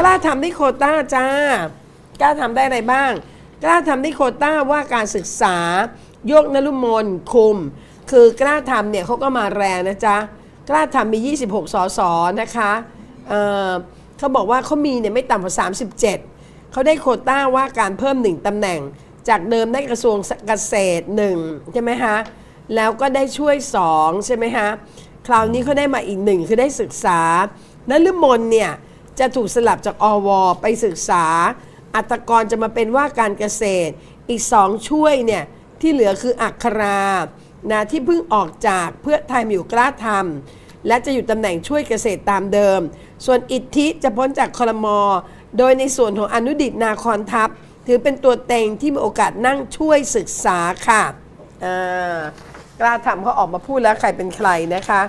กล้าทำได้โคต้าจ้ากล้าทำได้อะไรบ้าง กล้าทำได้โคต้าว่าการศึกษาโยกนลุมนคุม คือกล้าทำเนี่ยเขาก็มาแรงนะจ๊ะกล้าทำมี 26 สสนะคะเเขาบอกว่าเขามีเนี่ยไม่ต่ำกว่า 37 เขาได้โคต้าว่าการเพิ่มหนึ่งตำแหน่ง จากเดิมได้กระทรวงเกษตรหนึ่งใช่ไหมคะแล้วก็ได้ช่วยสองใช่ไหมคะคราวนี้เขาได้มาอีกหนึ่งคือได้ศึกษานฤมลเนี่ย จะถูกสลับจากอว ไปศึกษา อัตกรจะมาเป็นว่าการเกษตร อีกสองช่วยเนี่ยที่เหลือคืออัครานะที่เพิ่งออกจากเพื่อไทยมาอยู่กล้าทำและจะอยู่ตำแหน่งช่วยเกษตรตามเดิม ส่วนอิทธิจะพ้นจากคลมอ โดยในส่วนของอนุดิตนาคอนทัพ ถือเป็นตัวเต็งที่มีโอกาสนั่งช่วยศึกษาค่ะอ่ากล้าทำเขาออกมาพูดแล้วใครเป็นใครนะคะ